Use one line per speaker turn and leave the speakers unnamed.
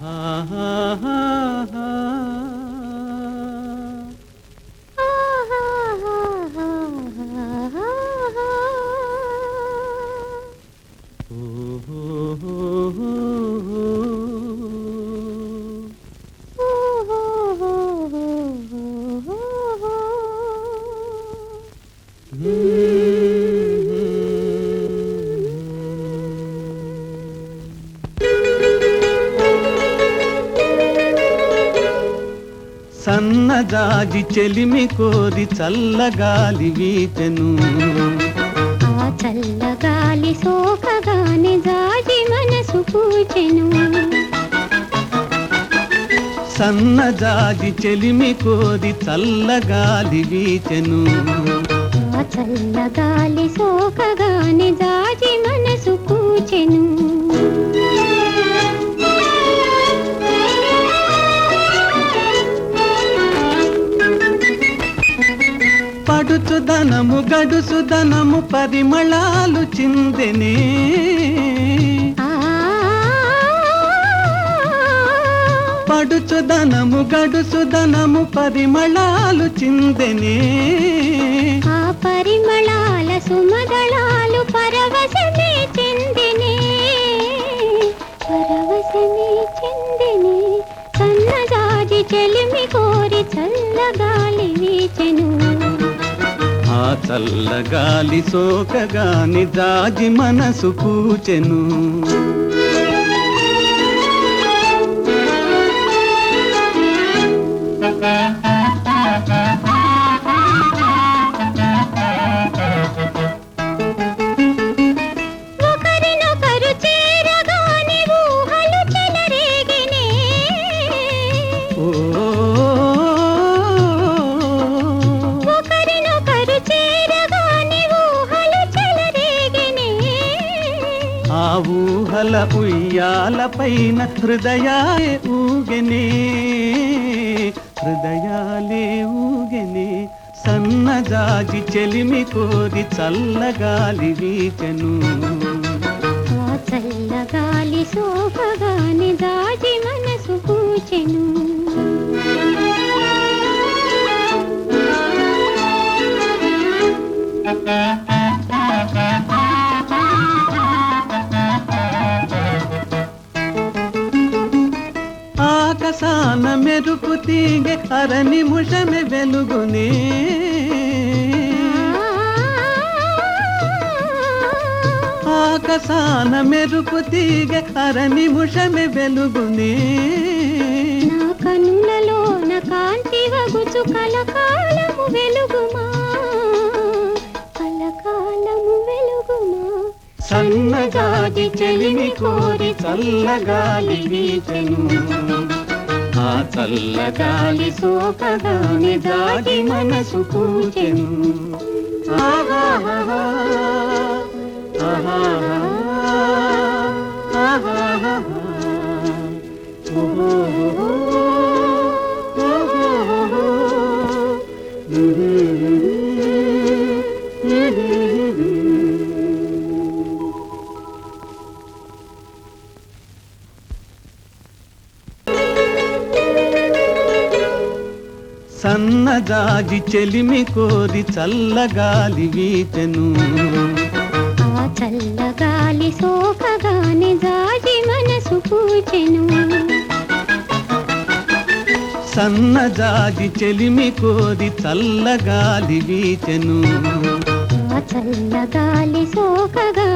Uh-huh. Ooh. సన్నజాజి చెలిమి కోరి చల్లగాలి వీచెను.
ఆ చల్లగాలి సోకగానే జాజి మనసు పూచెను.
సన్నజాజి చెలిమి కోరి చల్లగాలి వీచెను.
ఆ చల్లగాలి సోకగానే జాజి
పడుచుదనము గడుసుదనము పరిమళాలు చిందెనే.
ఆ.
పడుచుదనము గడుసుదనము పరిమళాలు చిందెనే.
ఆ పరిమళాల సుమదళాలు పరవశమే చెందినే. పరవశమే చెందినే. సన్నజాజి చెలిమి కోరి చల్లగాలి వీచెను.
చల్లగాలి సోకగాని జాజి మనసు పూచెను you. ఉయ్యాల ఉయ్యాల పైన హృదయాలే ఊగెనే. హృదయాలే ఊగెనే. సన్నజాజి చెలిమి కోరి చల్లగాలి వీచను.
చల్లగాలి సోపగాని దాజి మనసు కూచెను.
ఆకాశాన మెరుపు తీగె అర నిముషమే వెలుగునే. ఆకాశాన మెరుపు తీగె అర నిముషమే వెలుగునే.
నా కాంతి వగుచు కలకాలము వెలుగుమా? కలకాలము వెలుగుమా?
సన్నగాది చెలిమి కోరి చల్లగాలి వీచెను. ఆ చల్లగాలి సోకగాని దాగి మనసు పూచెను ఆహాహా, ఆహాహా, ఆహాహా, ఓహోహో, ఓహోహో, సన్నజాజి చెలిమి కోరి చల్లగాలి వీచెను.
ఆ చల్లగాలి సోకగానే జాజి మనసు పూచెను
సన్నజాజి చెలిమి కోరి చల్లగాలి వీచెను.
ఆ చల్లగాలి సోకగా